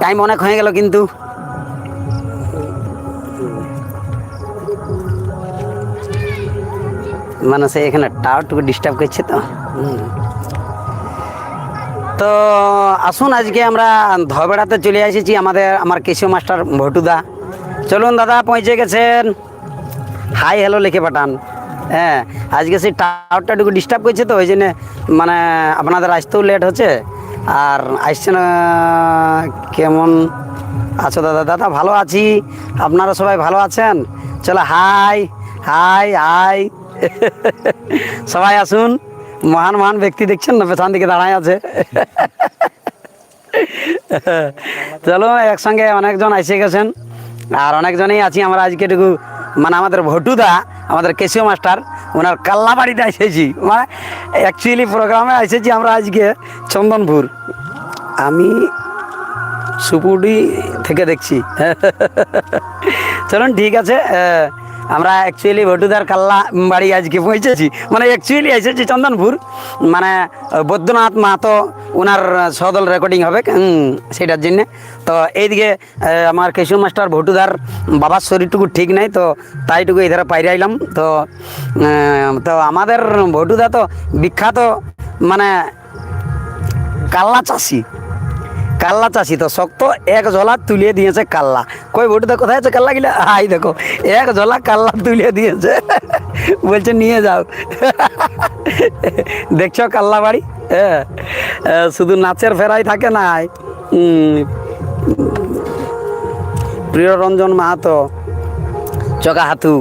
Time অনেক হয়ে গেল কিন্তু মানে সে এখানে টাওয়ারটুকু ডিস্টার্ব করছে তো। তো আসুন আজকে আমরা ধবেড়াতে চলে এসেছি আমাদের আমার কেশিও মাস্টার ভটুদা। চলুন দাদা পৌঁছে গেছেন। হাই হ্যালো লিখে পাঠান। হ্যাঁ আজকে সেই টাওয়ারটা একটু ডিস্টার্ব করছে তো ওই জন্য মানে আপনাদের আসতেও লেট হচ্ছে। আর আসছেন আহ, কেমন আছো দাদা? দাদা ভালো আছি। আপনারা সবাই ভালো আছেন? চলো হাই হাই হাই। সবাই আসুন। মহান মহান ব্যক্তি দেখছেন না? পেছন দিকে দাঁড়ায় আছে। চলো, একসঙ্গে অনেকজন এসে গেছেন। আর অনেকজনেই আছি আমরা আজকে একটু মানে আমাদের ভটুদা, আমাদের কেশিও মাস্টার, ওনার কাল্লা বাড়িতে এসেছি। মানে অ্যাকচুয়ালি প্রোগ্রামে এসেছি আমরা আজকে চন্দনপুর। আমি সুপুডি থেকে দেখছি। চলুন, ঠিক আছে আমরা অ্যাকচুয়ালি ভটুদার কাল্লা বাড়ি আজকে পৌঁছেছি। মানে অ্যাকচুয়ালি এসেছি চন্দনপুর। মানে বৈদ্যনাথ মাহাতো ওনার সদল রেকর্ডিং হবে সেটার জন্যে। তো এইদিকে আমার কেশু মাস্টার ভটুদার বাবার শরীরটুকু ঠিক নেই, তো তাইটুকু এধারে পাইরে আইলাম। তো তো আমাদের ভটুদা তো বিখ্যাত মানে কাল্লা চাষি। কাল্লা চাষি তো শক্ত, এক জলা তুলে দিয়েছে কাল্লা। কই বটুদা কোথায় আছে কাল্লা গিলা? হাই দেখো, এক জলা কাল্লা তুলে দিয়েছে। বলছে নিয়ে যাও। দেখছ কাল্লা বাড়ি? হ্যাঁ। শুধু নাচের ফেরাই থাকে না প্রিয় রঞ্জন মাহাতো চকা হাতু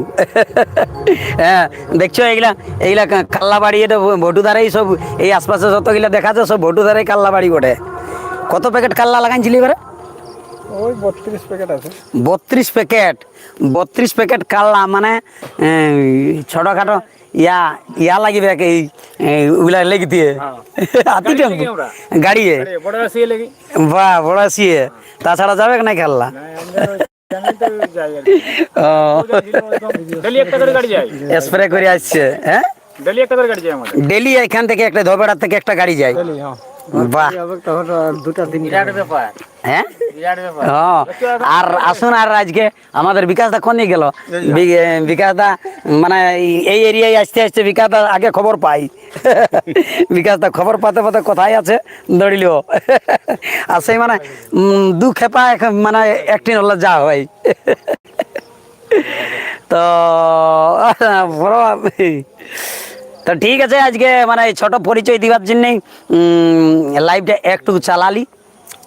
হ্যাঁ দেখছ এইগুলা? এইগুলা কাল্লা বাড়ি এটা ভটুদারেই সব এই আশপাশে যতগুলা দেখা যায় সব ভটুদারেই কাল্লা বাড়ি ওঠে কত প্যাকেট কাল্লা লাগাইছিলি এবারে? ওই বত্রিশ প্যাকেট আছে। বত্রিশ প্যাকেট। বত্রিশ প্যাকেট কাল্লা মানে ছোটখাটো ইয়া ইয়া লাগিবে এই ওগুলা লেগে দিয়ে। হাতি টেম্পু। গাড়িয়ে বড় বাহ বড় সিয়ে তাছাড়া যাবে না খেললা স্প্রে করে আসছে হ্যাঁ? ডেলি এখান থেকে একটা ধবেড়া থেকে একটা গাড়ি যায়। বাহ। হ্যাঁ? আর আসুন আর আজকে আমাদের বিকাশ দা কোন গেল? বিকাশ দা মানে এই- এরিয়ায় আসতে আসতে বিকাশ দা আগে খবর পাই। বিকাশ দা খবর পাতে পাতে কোথায় আছে? দৌড়িল আর সেই মানে দু খেপা মানে একটি হলে যা হয়। তো বড় তো ঠিক আছে, আজকে মানে ছোট পরিচয় দিবার জন্যই লাইভটা একটু চালালি।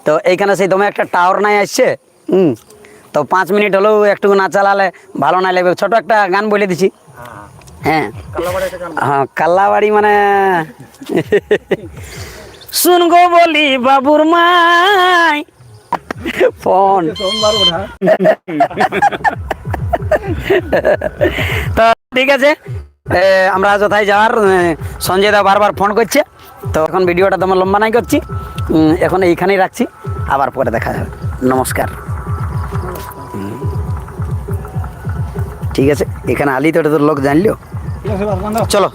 তো এইখানে সেই দমে একটা টাওয়ার নাই আসছে, হুম, তো পাঁচ মিনিট হলেও একটু না চালালে ভালো না লাগবে। ছোট একটা গান বলে দিছি। হ্যাঁ। হ্যাঁ কাল্লাবাড়ি মানে শুন গো বলি বাবুর মাই। ফোন। তো ঠিক আছে আমরা যথায় যাওয়ার সঞ্জয় দা বারবার ফোন করছে। তো এখন ভিডিওটা তোমার লম্বা নাই করছি। এখন এইখানেই রাখছি। আবার পরে দেখা যাবে নমস্কার। ঠিক আছে এখানে আলি তো লোক বান্ধব চলো।